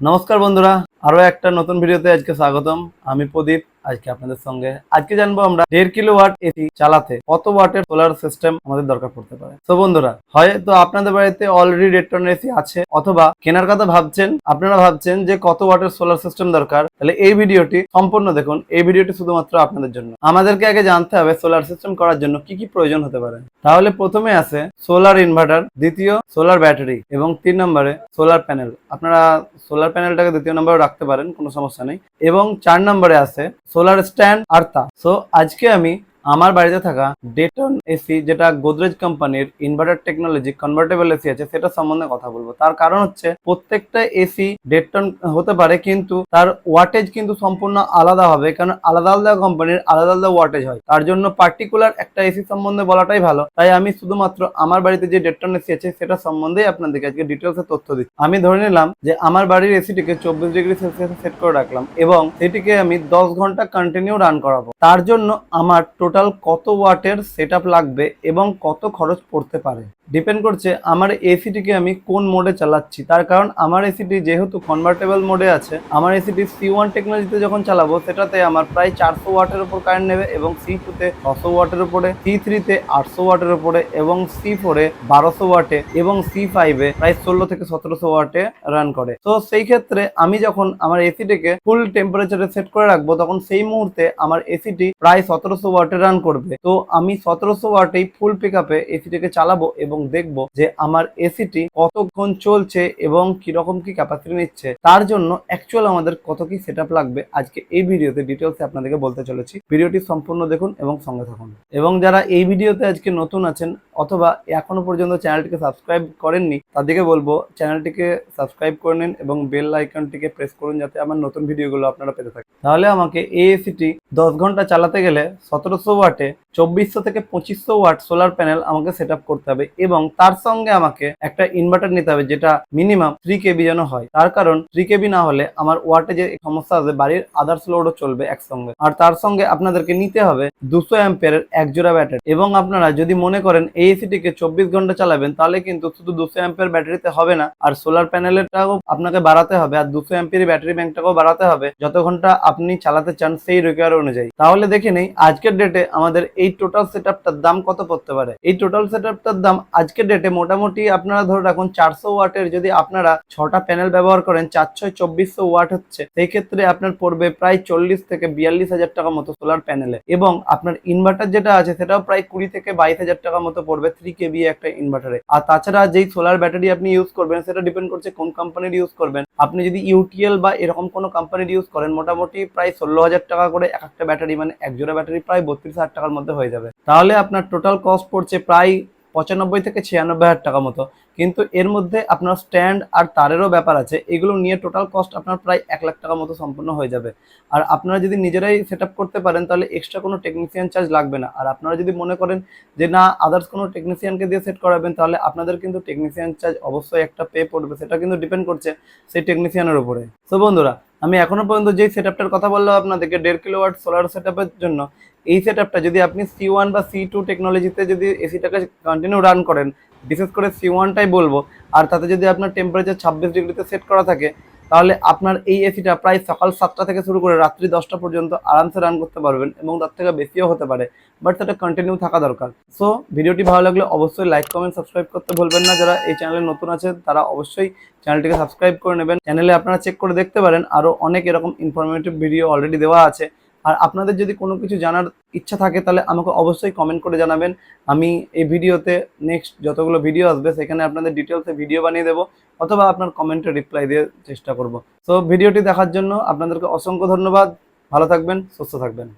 নমস্কার বন্ধুরা, আরও একটা নতুন ভিডিওতে আজকে স্বাগতম। আমি প্রদীপ, আজকে আপনাদের সঙ্গে। আজকে জানব আমরা দেড় কিলো ওয়াট এসি চালাতে কত ওয়াটের সোলার সিস্টেম আমাদের দরকার পড়তে পারে। তো বন্ধুরা, হয়তো আপনাদের বাড়িতে অলরেডি রেট টন এসি আছে, অথবা কেনার কথা ভাবছেন, আপনারা ভাবছেন যে কত ওয়াটের সোলার সিস্টেম দরকার। তাহলে এই ভিডিওটি সম্পূর্ণ দেখুন। এই ভিডিওটি শুধুমাত্র আপনাদের জন্য। আমাদেরকে আগে জানতে হবে সোলার সিস্টেম করার জন্য কি কি প্রয়োজন হতে পারে। তাহলে প্রথমে আছে সোলার ইনভার্টার দ্বিতীয় সোলার ব্যাটারি এবং তিন নম্বরে সোলার প্যানেল আপনারা সোলার প্যানেলটাকে দ্বিতীয় নম্বরে রাখতে পারেন, কোনো সমস্যা নেই। এবং চার নম্বরে আছে সোলার স্ট্যান্ড আর তা সো আজকে আমি আমার বাড়িতে থাকা ডেটন এসি যেটা গোদরেজ কোম্পানির ইনভার্টার টেকনোলজি কনভার্টেবল এসি আছে, সেটা সম্বন্ধে কথা বলব। তার কারণ হচ্ছে, প্রত্যেকটা এসি দেড় টন হতে পারে, কিন্তু তার ওয়াটেজ কিন্তু সম্পূর্ণ আলাদা হবে, কারণ আলাদা আলাদা কোম্পানির আলাদা আলাদা ওয়াটেজ হয়। তার জন্য পার্টিকুলার একটা এসি সম্বন্ধে বলাটাই ভালো। তাই আমি শুধুমাত্র আমার বাড়িতে যে দেড় টন এসি আছে, সেটা সম্বন্ধেই আপনাদেরকে আজকে ডিটেলসে তথ্য দিচ্ছি। আমি ধরে নিলাম যে, আমার বাড়ির এসিটিকে চব্বিশ ডিগ্রি সেলসিয়াসে সেট করে রাখলাম এবং সেটিকে আমি দশ ঘণ্টা কন্টিনিউ রান করাবো। তার জন্য আমার টোটাল কত ওয়াটের সেট লাগবে এবং কত খরচ পড়তে পারে? ডিপেন্ড করছে আমার এসিটিকে আমি কোন মোডে চালাচ্ছি। তার কারণ আমার এসিটি যেহেতু কনভার্টেবল মোডে আছে, আমার এসিটি সি ওয়ান টেকনোলজিতে যখন চালাবো, সেটাতে আমার প্রায় চারশো ওয়াটের উপর কারেন্ট নেবে এবং সি টুতে ছশো ওয়াটের উপরে সি থ্রিতে আটশো ওয়াটের উপরে এবং সি ফোরে বারোশো ওয়াটে এবং সি ফাইভে প্রায় ষোলো থেকে সতেরোশো ওয়াটে রান করে। তো সেই ক্ষেত্রে আমি যখন আমার এসিটিকে ফুল টেম্পারেচারে সেট করে রাখব, তখন সেই মুহূর্তে আমার এসিটি প্রায় সতেরোশো ওয়াটে রান করবে। তো আমি সতেরোশো ওয়াটেই ফুল পিক আপে এসিটিকে চালাবো এবং দেখব যে আমার এসিটি কতক্ষণ চলছে এবং কীরকম কি ক্যাপাসিটি নিচ্ছে। তার জন্য অ্যাকচুয়াল আমাদের কত কি সেট লাগবে আজকে এই ভিডিওতে ডিটেলসে আপনাদেরকে বলতে চলেছি। ভিডিওটি সম্পূর্ণ দেখুন এবং সঙ্গে থাকুন। এবং যারা এই ভিডিওতে আজকে নতুন আছেন অথবা এখনও পর্যন্ত চ্যানেলটিকে সাবস্ক্রাইব করেননি, তাদেরকে বলব চ্যানেলটিকে সাবস্ক্রাইব করে নিন এবং বেল আইকনটিকে প্রেস করুন যাতে আমার নতুন ভিডিওগুলো আপনারা পেতে থাকেন। তাহলে আমাকে এই এসিটি দশ ঘণ্টা চালাতে গেলে সতেরোশো ওয়াটে চব্বিশশো থেকে পঁচিশশো ওয়াট সোলার প্যানেল আমাকে সেট করতে হবে। এবং তার সঙ্গে আমাকে একটা ইনভার্টার নিতে হবে, যেটা মিনিমাম থ্রি কেবি যেন হয়। তার কারণ থ্রি কেবি না হলে আমার ওয়াটে যে সমস্যা আছে, বাড়ির আদার্স লোডও চলবে একসঙ্গে। আর তার সঙ্গে আপনাদেরকে নিতে হবে দুশো অ্যাম্পিয়ারের এক জোড়া ব্যাটারি এবং আপনারা যদি মনে করেন এই এসিটিকে চব্বিশ ঘণ্টা চালাবেন, তাহলে কিন্তু শুধু দুশো অ্যাম্পিয়ার ব্যাটারিতে হবে না, আর সোলার প্যানেলেরটাও আপনাকে বাড়াতে হবে, আর দুশো অ্যাম্পিয়ার ব্যাটারি ব্যাংকটাকেও বাড়াতে হবে যত ঘণ্টা আপনি চালাতে চান সেই রিকোয়ার অনুযায়ী। তাহলে দেখে নেই, আজকের ডেটে আমাদের এই টোটাল সেট দাম কত পড়তে পারে? এই টোটাল সেট দাম আজকের ডেটে মোটামুটি আপনারা ধরে রাখুন চারশো ওয়াটের যদি আপনারা ছটা প্যানেল ব্যবহার করেন চার ছয় চব্বিশশো ওয়াট হচ্ছে। সেই ক্ষেত্রে আপনার পড়বে প্রায় চল্লিশ থেকে বিয়াল্লিশ হাজার টাকা মতো সোলার প্যানেলে এবং আপনার ইনভার্টার যেটা আছে, সেটাও প্রায় কুড়ি থেকে বাইশ হাজার টাকা মতো পড়বে থ্রি কেবি একটা ইনভার্টারে আর তাছাড়া যেই সোলার ব্যাটারি আপনি ইউজ করবেন, সেটা ডিপেন্ড করছে কোন কোম্পানির ইউজ করবেন। আপনি যদি ইউটিএল বা এরকম কোনো কোম্পানির ইউজ করেন, মোটামুটি প্রায় ষোলো হাজার টাকা করে এক একটা ব্যাটারি মানে এক জোড়া ব্যাটারি প্রায় বত্রিশ হাজার টাকার মধ্যে হয়ে যাবে। তাহলে আপনার টোটাল কস্ট পড়ছে প্রায় পঁচানব্বই থেকে ছিয়ানব্বই হাজার টাকা মতো। কিন্তু এর মধ্যে আপনার স্ট্যান্ড আর তারেরও ব্যাপার আছে। এগুলো নিয়ে টোটাল কস্ট আপনার প্রায় এক লাখ টাকা মতো সম্পূর্ণ হয়ে যাবে। আর আপনারা যদি নিজেরাই সেট করতে পারেন, তাহলে এক্সট্রা কোনো টেকনিশিয়ান চার্জ লাগবে না। আর আপনারা যদি মনে করেন যে, না আদার্স কোনো টেকনিশিয়ানকে দিয়ে সেট করাবেন, তাহলে আপনাদের কিন্তু টেকনিশিয়ান চার্জ অবশ্যই একটা পে পড়বে। সেটা কিন্তু ডিপেন্ড করছে সেই টেকনিশিয়ানের উপরে। তো বন্ধুরা আমি এখনও পর্যন্ত যেই সেটআপটার কথা বললাম আপনাদেরকে, দেড় কিলো ওয়াট সোলার সেট জন্য, এই সেটআপটা যদি আপনি সি ওয়ান বা সি টু টেকনোলজিতে যদি এসিটাকে কন্টিনিউ রান করেন, বিশেষ করে সি ওয়ানটাই বলব, আর তাতে যদি আপনার টেম্পারেচার ছাব্বিশ ডিগ্রিতে সেট করা থাকে তাহলে আপনার এই এসিটা প্রায় সকাল সাতটা থেকে শুরু করে রাত্রি দশটা পর্যন্ত আরামসে রান করতে পারবেন এবং তার থেকে বেশিও হতে পারে বাট সেটা কন্টিনিউ থাকা দরকার। সো ভিডিওটি ভালো লাগলে অবশ্যই লাইক কমেন্ট সাবস্ক্রাইব করতে ভুলবেন না। যারা এই চ্যানেলে নতুন আছে, তারা অবশ্যই চ্যানেলটিকে সাবস্ক্রাইব করে নেবেন। চ্যানেলে আপনারা চেক করে দেখতে পারেন আরও অনেক এরকম ইনফরমেটিভ ভিডিও অলরেডি দেওয়া আছে। আর আপনাদের যদি কোনো কিছু জানার ইচ্ছা থাকে, তাহলে আমাকে অবশ্যই কমেন্ট করে জানাবেন। আমি এই ভিডিওতে নেক্সট যতগুলো ভিডিও আসবে, সেখানে আপনাদের ডিটেলসে ভিডিও বানিয়ে দেবো, অথবা আপনার কমেন্টে রিপ্লাই দিয়ে চেষ্টা করব। তো ভিডিওটি দেখার জন্য আপনাদেরকে অসংখ্য ধন্যবাদ। ভালো থাকবেন, সুস্থ থাকবেন।